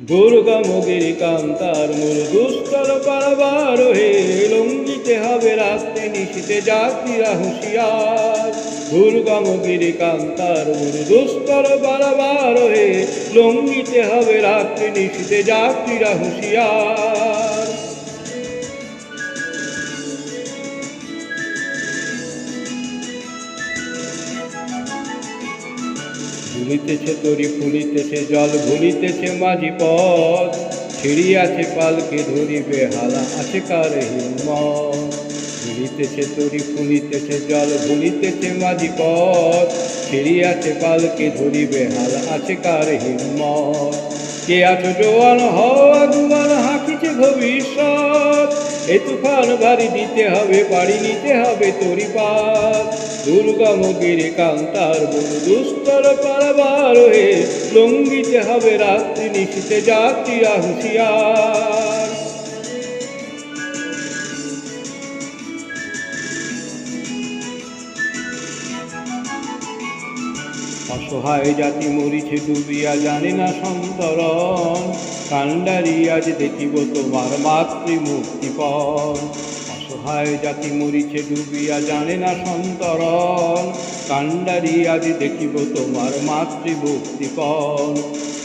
দুর্গমগিরি কান্তার মূল দুস্তর পারবার হে লঙ্গিতে হবে রাস্তে নিশিতে যাত্রীরা হুঁশিয়ার। দুর্গমগিরি কান্তার মূল দুস্তর পারবার হে লঙ্গিতে হবে রাত্রে নিশিতে যাত্রীরা হুঁশিয়ার। ভুলিতেছে তরি, ফুলিতেছে জল, ভুলিতেছে মাঝি পথ। ছিড়িয়াছে পালকে ধরিবে হালা, আছে কার ভুলিতেছে তরি, ফুলিতেছে জল, ভুলিতেছে মাঝি পথ। ছিড়িয়াছে পালকে ধরিবে হালা, আছে কার হিম্মত? কে আছো জোয়ান হও আগুয়ান হাঁকিছে ভবিষ্যৎ। এ তুফান ভারী দিতে হবে বাড়ি নিতে হবে তরি পাত দুর্গম গিরে কান্তার বনু দুস্তর পারবার হে লঙ্গিতে হবে রাত্রি নিশিতে যাত্রীরা হুঁশিয়ার। অসহায় জাতি মরিছে, ডুবিয়া জানে না সন্তরণ। কান্ডারি আজ দেখিব তোমার মাতৃ মুক্তিপণ অসহায় জাতি মরিছে, ডুবিয়া জানে না সন্তরণ। কান্ডারি আজ দেখিব তোমার মাতৃ মুক্তিপণ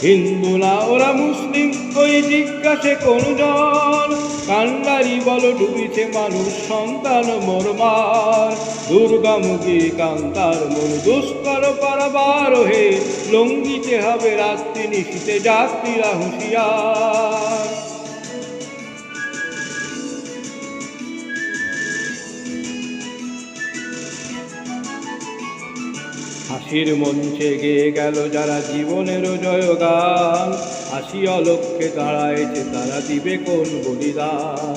হিন্দু না, ওরা মুসলিম, ওই জিজ্ঞাসে কোন জন কান্ডারি বল, ডুবিছে মানুষ, সন্তান মোর মার দুর্গামুখী কান্তার মোর দুষ্কর পারবার হে। লঙ্গিতে হবে রাত্রি, নিশিতে যাত্রীরা হুঁশিয়ার। হাসির মঞ্চে গেয়ে গেল যারা জীবনের জয়গান। হাসি অলক্ষে দাঁড়ায়ছে তারা দিবে কোন বলিদান।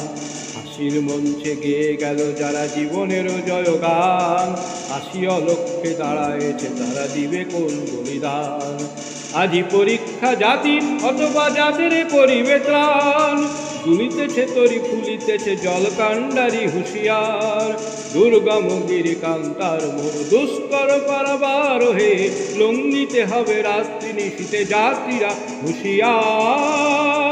হাসির মঞ্চে গেয়ে গেল যারা জীবনের জয়গান। হাসি অলক্ষে দাঁড়ায়ছে তারা দিবে কোন বলিদান। আজি পরীক্ষা জাতির অথবা যাদের পরিবে তুলিতেছে তরি, ফুলিতেছে জল কাণ্ডারি হুঁশিয়ার। দুর্গম গিরি কান্তার মোর দুষ্কর পারাবার হে লঙ্গিতে হবে রাত্রি নিশিতে জাতিরা হুঁশিয়ার।